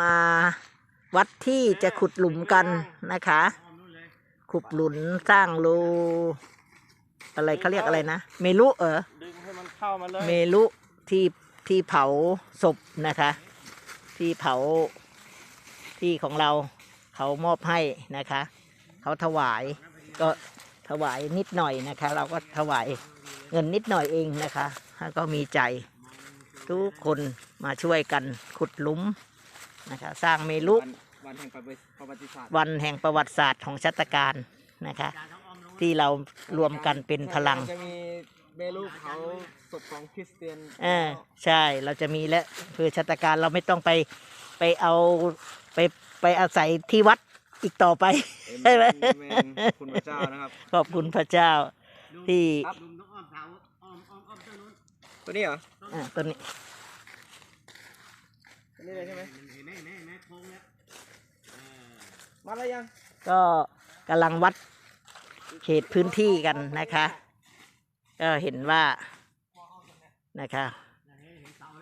มาวัดที่จะขุดหลุมกันนะคะ ขุดหลุมสร้างรูอะไรเขาเรียกอะไรนะ เมลุเออดึงให้มันเข้ามาเลย เมลุที่ที่เผาศพนะคะ ที่เผาที่ของเราเขามอบให้นะคะ เขาถวายก็ถวายนิดหน่อยนะคะ เราก็ถวายเงินนิดหน่อยเองนะคะแล้วก็มีใจทุกคนมาช่วยกันขุดหลุม นะคะสร้างเมลุวันวันแห่งประวัติศาสตร์วันแห่งประวัติศาสตร์ของชาตการนะคะ ที่เรารวมกันเป็นพลังจะมีเมลูเผาศพของคริสเตียนเออใช่เราจะมีและคือชาตการเราไม่ต้องไปไปเอาไปไปอาศัยที่วัดอีกต่อไปเอเมนเอเมนคุณพระเจ้านะครับขอบคุณพระเจ้าที่ครับตัวนี้เหรออ่าต้นนี้ตัวนี้เลยใช่ไหม มาแล้วยัง ก็กำลังวัดเขตพื้นที่กันนะคะ ก็เห็นว่านะคะ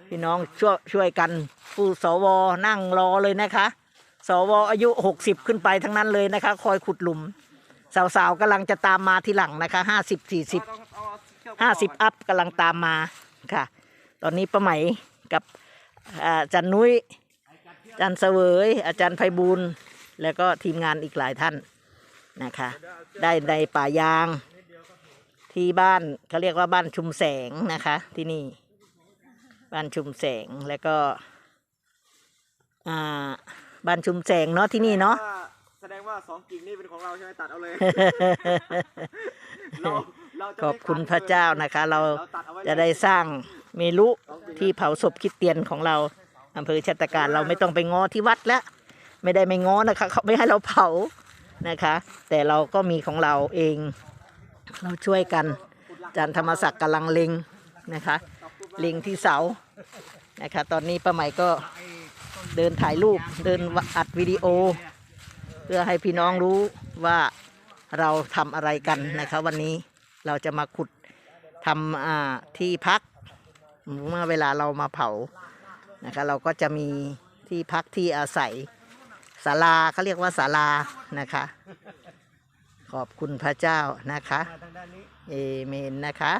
พี่น้องช่วยช่วยกันผู้สวนั่งรอเลยนะคะ สวอายุหกสิบขึ้นไปทั้งนั้นเลยนะคะ คอยขุดหลุม สาวๆกำลังจะตามมาทีหลังนะคะห้าสิบสี่สิบเอาเอาเอาเชือกห้าสิบอัพกำลังตามมาค่ะ ตอนนี้ป้าไหมกับอาอาจารย์นุ้ย อาจารย์เสวย อาจารย์ไพบูลย์แล้วก็ทีมงานอีกหลายท่านนะคะ ได้ในป่ายาง ที่บ้านเขาเรียกว่าบ้านชุมแสงนะคะ ที่นี่ บ้านชุมแสงแล้วก็อ่าบ้านชุมแสงเนาะที่นี่เนาะ แสดงว่าสองกิ่งนี่เป็นของเราใช่ไหมตัดเอาเลยเราเราจะขไม่อบคุณขาพระเจ้านะคะ เราเราตัดเอาไว้จะได้สร้างเมลุที่เผาศพคริดเตียนของเรา อำเภอชัตการเราไม่ต้องไปง้อที่วัดแล้วไม่ได้ไม่ง้อนะคะเขาไม่ให้เราเผานะคะ แต่เราก็มีของเราเองเราช่วยกันอาจารย์ธรรมศักดิ์กำลังเล็งนะคะเล็งที่เสานะคะ ตอนนี้ป้าไหมก็เดินถ่ายรูปเดินอัดวิดีโอ เพื่อให้พี่น้องรู้ว่าเราทำอะไรกันนะคะ วันนี้เราจะมาขุดทำอ่าที่พักเมื่อเวลาเรามาเผา นะคะ เราก็จะมีที่พักที่อาศัยศาลาเขาเรียกว่าศาลานะคะ ขอบคุณพระเจ้านะคะ เอเมนนะคะ